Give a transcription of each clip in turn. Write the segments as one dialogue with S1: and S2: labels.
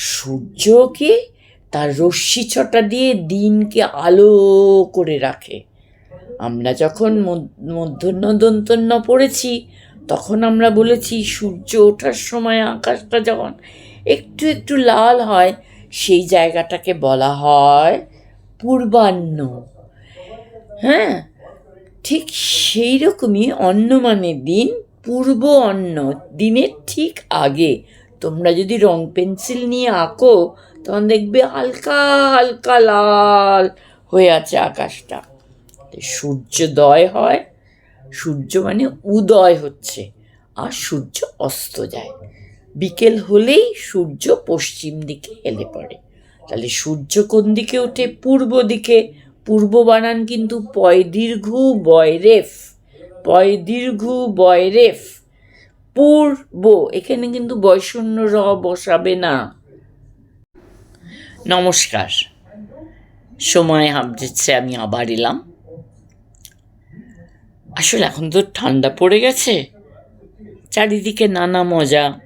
S1: সূর্যকে তার রশ্মি ছটা দিয়ে দিনকে আলো করে রাখে। আমরা যখন মধ্য- মধ্যাহ্ন দন্তন্য পড়েছি, তখন আমরা বলেছি, সূর্য ওঠার সময় আকাশটা যখন একটু একটু লাল হয়, সেই জায়গাটাকে বলা হয় পূর্বাহ্ন। হ্যাঁ? ঠিক সেই রকমই অন্ন মানে দিন পূর্ব অন্ন, দিনের ঠিক আগে। তোমরা যদি রং পেন্সিল নিয়ে আঁকো, তখন দেখবে হালকা হালকা লাল হয়ে আছে আকাশটা। সূর্যোদয় হয়। সূর্য মানে উদয় হচ্ছে, আর সূর্য অস্ত যায়। বিকেল হলেই সূর্য পশ্চিম দিকে হেলে পড়ে। তাহলে সূর্য কোন দিকে ওঠে? পূর্ব দিকে। পূর্ব বানান কিন্তু পয় দীর্ঘ বয়রেফ। পয় দীর্ঘ বয়রেফ। পূর্ব এখানে কিন্তু বয়শূন্য র বসাবে না। নমস্কার। সময় হাবড়েছে আমি আবার এলাম। আসলে এখন তো ঠান্ডা পড়ে গেছে। চারিদিকে নানা মজা।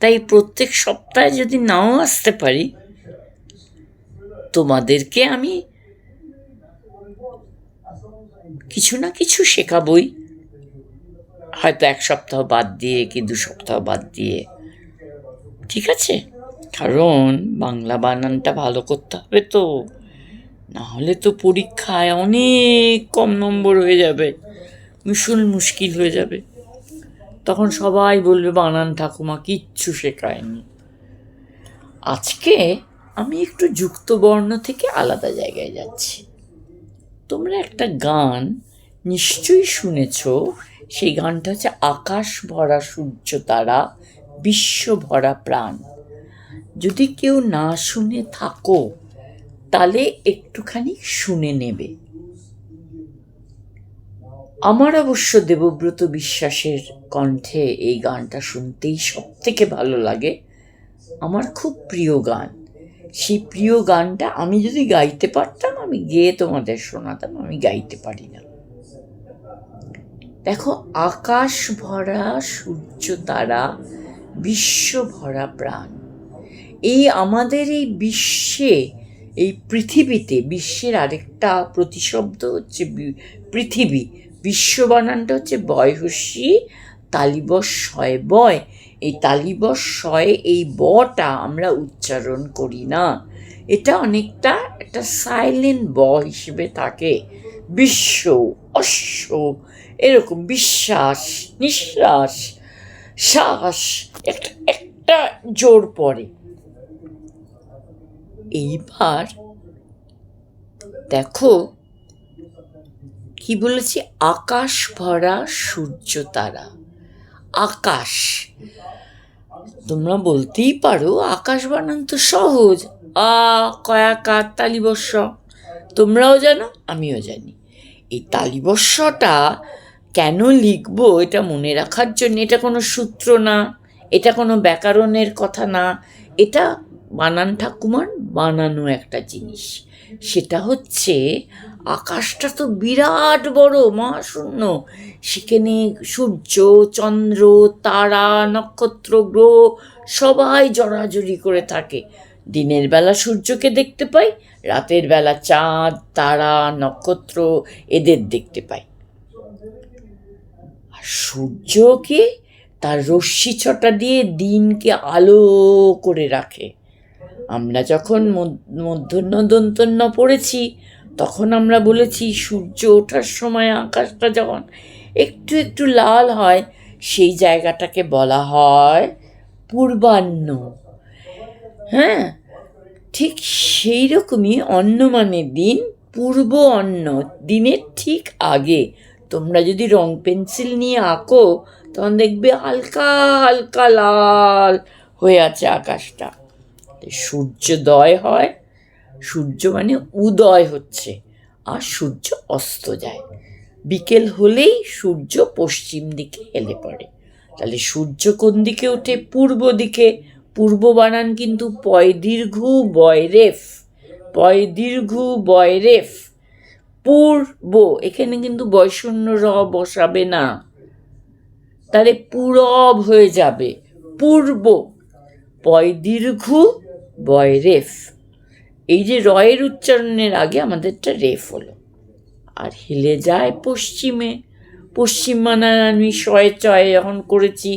S1: তাই প্রত্যেক সপ্তাহে যদি নাও আসতে পারি, তোমাদেরকে আমি কিছু না কিছু শেখাবই। হয়তো এক সপ্তাহ বাদ দিয়ে কি দু সপ্তাহ বাদ দিয়ে। ঠিক আছে? কারণ বাংলা বানানটা ভালো করতে হবে তো। না হলে তো পরীক্ষায় অনেক কম নম্বর হয়ে যাবে। ভীষণ মুশকিল হয়ে যাবে। তখন সবাই বলবে, বানান ঠাকুমা, কিচ্ছু শেখায়নি। আজকে আমি একটু যুক্ত বর্ণ থেকে আলাদা জায়গায় যাচ্ছি। তোমরা একটা গান নিশ্চয়ই শুনেছ সেই গানটা হচ্ছে আকাশ ভরা সূর্য তারা, বিশ্ব ভরা প্রাণ। যদি কেউ না শুনে থাকো তাহলে একটুখানি শুনে নেবে। আমার অবশ্য দেবব্রত বিশ্বাসের কণ্ঠে এই গানটা শুনতেই সব থেকে ভালো লাগে। আমার খুব প্রিয় গান। সেই প্রিয় গানটা আমি যদি গাইতে পারতাম, আমি গেয়ে তোমাদের শোনাতাম, আমি গাইতে পারি না। দেখো, আকাশ ভরা, সূর্য তারা, বিশ্ব ভরা প্রাণ। এই আমাদের এই বিশ্বে, এই পৃথিবীতে, বিশ্বের আরেকটা প্রতিশব্দ হচ্ছে পৃথিবী। বিশ্ব বানানটা হচ্ছে বয়হস্যি তালিবস শয় বয়। এই তালিবস শয়ে, এই বটা আমরা উচ্চারণ করি না। এটা অনেকটা একটা সাইলেন্ট ব হিসেবে থাকে। বিশ্ব অশ্ব এরকম বিশ্বাস, নিঃশ্বাস, শ্বাস, একটা একটা জোর পড়ে। এইবার দেখো, কি বলেছি? আকাশ ভরা সূর্য তারা। আকাশ, তোমরা বলতেই পারো, আকাশ বানান তো সহজ। আ কয়াকার তালিবর্ষ তোমরাও জানো, আমিও জানি। এই তালিবর্ষটা কেন লিখব এটা মনে রাখার জন্য? এটা কোনো সূত্র না। এটা কোনো ব্যাকরণের কথা না। এটা বানান ঠাকুমার বানানো একটা জিনিস। সেটা হচ্ছে আকাশটা তো বিরাট বড় মহাশূন্য সেখানে সূর্য, চন্দ্র, তারা, নক্ষত্র, গ্রহ সবাই জড়াজড়ি করে থাকে। দিনের বেলা সূর্যকে দেখতে পাই, রাতের বেলা চাঁদ, তারা, নক্ষত্র এদের দেখতে পাই। আর সূর্যকে তার রশ্মি ছটা দিয়ে দিনকে আলো করে রাখে। আমরা যখন মধ্য- মধ্যাহ্ন দন্তন্য পড়েছি, তখন আমরা বলেছি, সূর্য ওঠার সময় আকাশটা যখন একটু একটু লাল হয়, সেই জায়গাটাকে বলা হয় পূর্বাহ্ন। হ্যাঁ? ঠিক সেই রকমই অন্নমানের দিন পূর্ব অন্ন দিনের ঠিক আগে। তোমরা যদি রং পেন্সিল নিয়ে আঁকো, তখন দেখবে হালকা হালকা লাল হয়ে আছে আকাশটা। সূর্যোদয় হয়, সূর্য মানে উদয় হচ্ছে, আর সূর্য অস্ত যায়। বিকেল হলেই সূর্য পশ্চিম দিকে হেলে পড়ে। তাহলে সূর্য কোন দিকে ওঠে? পূর্ব দিকে। পূর্ব বানান কিন্তু পয় দীর্ঘ বয়রেফ পয় দীর্ঘ বয়রেফ পূর্ব, এখানে কিন্তু বয়শূন্য র বসাবে না। তাহলে পূরব হয়ে যাবে। পূর্ব, পয় দীর্ঘ বয় রেফ। এই যে রয়ের উচ্চারণের আগে আমাদেরটা রেফ হলো। আর হিলে যায় পশ্চিমে। পশ্চিম আমি শয়ে চয়ে যখন করেছি।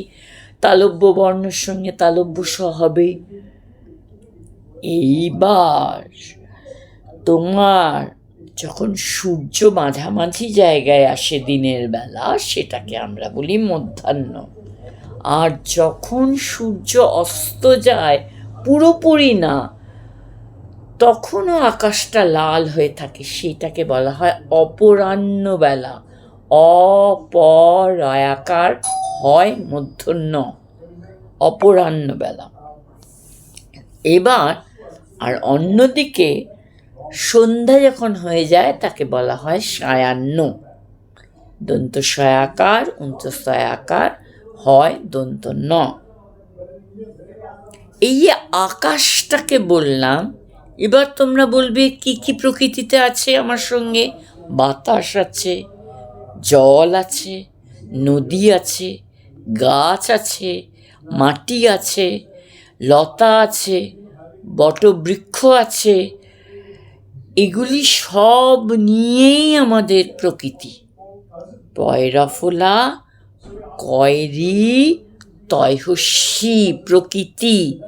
S1: তালব্য বর্ণের সঙ্গে তালব্য স হবে। এইবার তোমার যখন সূর্য মাঝামাঝি জায়গায় আসে দিনের বেলা, সেটাকে আমরা বলি মধ্যাহ্ন। আর যখন সূর্য অস্ত যায় পুরোপুরি না, তখনও আকাশটা লাল হয়ে থাকে, সেটাকে বলা হয় অপরাহ্ন বেলা অপরায়াকার হয় মধ্যাহ্ন, অপরাহ্ন বেলা। এবার আর অন্যদিকে সন্ধ্যা যখন হয়ে যায়, তাকে বলা হয় সায়ান্ন দন্ত সয়াকার অন্তঃসয়াকার হয় দন্ত ন এই যে আকাশটাকে বললাম, এবার তোমরা বলবে কি কি প্রকৃতিতে আছে আমার সঙ্গে? বাতাস আছে, জল আছে, নদী আছে গাছ আছে, মাটি আছে, লতা আছে, বটবৃক্ষ আছে, এগুলি সব নিয়েই আমাদের প্রকৃতি। পয়রাফোলা কয়রি তয়হস্যি প্রকৃতি।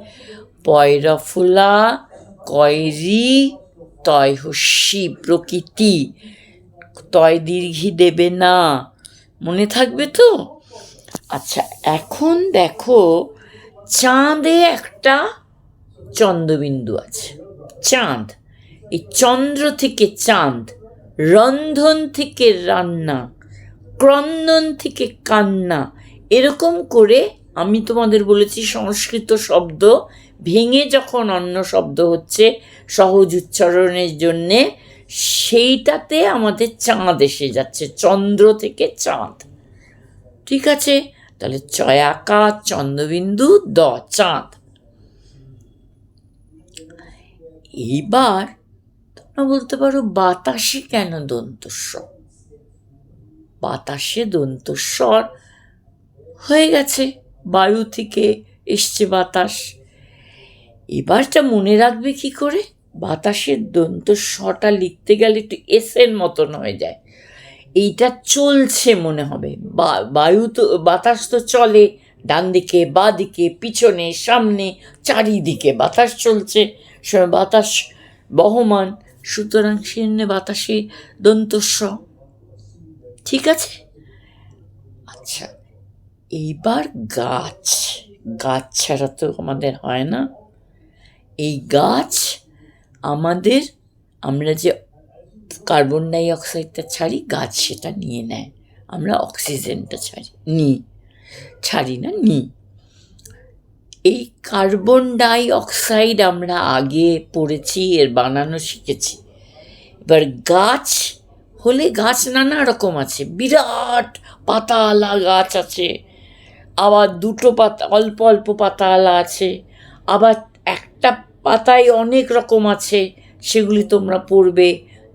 S1: পয়রাফোলা কয়রি তয়হস্যি প্রকৃতি। তয় দীর্ঘি দেবে না। মনে থাকবে তো? আচ্ছা এখন দেখো চাঁদে একটা চন্দ্রবিন্দু আছে। চাঁদ, এই চন্দ্র থেকে চাঁদ, রন্ধন থেকে রান্না, ক্রন্দন থেকে কান্না, এরকম করে আমি তোমাদের বলেছি সংস্কৃত শব্দ ভেঙে যখন অন্য শব্দ হচ্ছে, সহজ উচ্চারণের জন্যে, সেইটাতে আমাদের চাঁদ এসে যাচ্ছে, চন্দ্র থেকে চাঁদ। ঠিক আছে? তাহলে চয়াকা, চন্দ্রবিন্দু, দ, চাঁদ। এইবার তোমরা বলতে পারো বাতাসে কেন দন্তস্বর? বাতাসে দন্তস্বর হয়ে গেছে, বায়ু থেকে এসছে বাতাস। এবারটা মনে রাখবে কি করে? বাতাসের দন্ত লিখতে গেলে একটু এসের মতন হয়ে যায়। এইটা চলছে মনে হবে। বায়ু তো, বাতাস তো চলে ডান দিকে বা দিকে পিছনে, সামনে, চারিদিকে বাতাস চলছে। বাতাস বহমান, সুতরাং সেজন্য বাতাসে দন্তস্ব। ঠিক আছে? আচ্ছা এইবার গাছ। গাছ ছাড়া তো আমাদের হয় না। এই গাছ আমাদের, আমরা যে কার্বন ডাই অক্সাইডটা ছাড়ি, গাছ সেটা নিয়ে নেয়। আমরা অক্সিজেনটা ছাড়ি নিই ছাড়ি না নিই এই কার্বন ডাই অক্সাইড আমরা আগে পড়েছি, এর বানানো শিখেছি। এবার গাছ হলে গাছ নানা রকম আছে, বিরাট পাতাওয়ালা গাছ আছে, আবার দুটো পাতা, অল্প অল্প পাতাওয়ালা আছে, আবার একটা পাতায় অনেক রকম আছে, সেগুলি তোমরা পড়বে।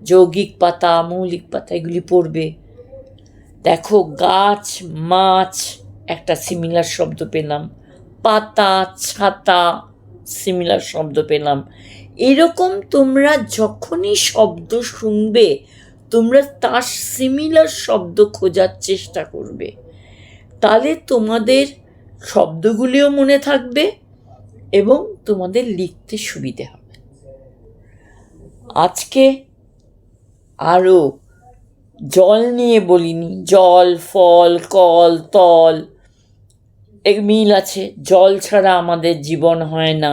S1: যৌগিক পাতা, মৌলিক পাতা এগুলি পড়বে। দেখো, গাছ, মাছ, একটা সিমিলার শব্দ পেলাম। পাতা, ছাতা সিমিলার শব্দ পেলাম। এরকম তোমরা যখনই শব্দ শুনবে, তোমরা তার সিমিলার শব্দ খোঁজার চেষ্টা করবে। তাহলে তোমাদের শব্দগুলিও মনে থাকবে এবং তোমাদের লিখতে সুবিধে হবে। আজকে আরও জল নিয়ে বলিনি। জল, ফল, কল, তল, এক মিল আছে। জল ছাড়া আমাদের জীবন হয় না।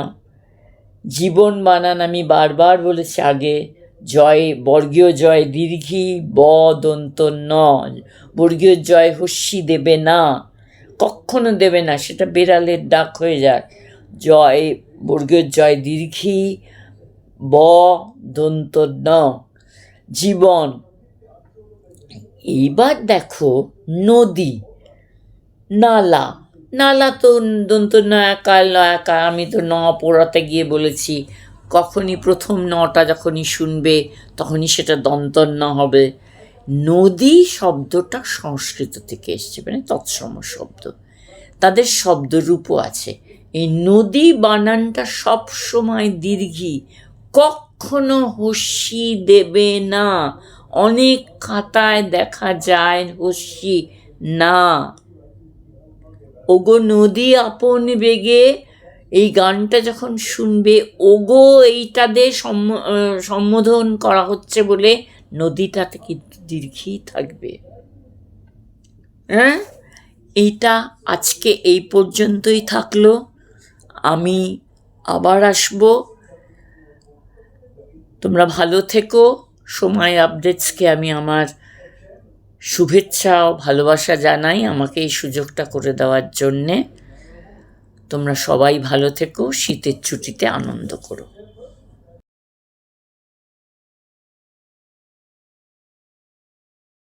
S1: জীবন বানান আমি বারবার বলেছি আগে, জয়, বর্গীয় জয় দীর্ঘি ব দন্ত ন বর্গীয় জয় হস্যি দেবে না, কখনো দেবে না, সেটা বেড়ালের ডাক হয়ে যায় জয়, বর্গীয় জয় দীর্ঘি ব দন্ত ন জীবন। এইবার দেখো নদী, নালা। নালা তো দন্ত নয়াকার নয়াকার। আমি তো ন পড়াতে গিয়ে বলেছি, কখনই প্রথম নটা যখনই শুনবে, তখনই সেটা দন্তন্য হবে। নদী শব্দটা সংস্কৃত থেকে এসছে মানে তৎসম শব্দ। তাদের শব্দরূপও আছে। এই নদী বানানটা সব সময় দীর্ঘি কখনো হস্যি দেবে না। অনেক খাতায় দেখা যায় হস্যি না। ওগো নদী আপন বেগে। এই গানটা যখন শুনবে, ওগো, এইটা দিয়ে সম্বোধন করা হচ্ছে বলে নদীটাতে কিন্তু দীর্ঘই থাকবে। হ্যাঁ? এইটা আজকে এই পর্যন্তই থাকল। আমি আবার আসব। তোমরা ভালো থেকো। সময় আপডেটসকে আমি আমার শুভেচ্ছা ও ভালোবাসা জানাই আমাকে এই সুযোগটা করে দেওয়ার জন্যে। তোমরা সবাই ভালো থেকো, শীতের ছুটিতে আনন্দ করো।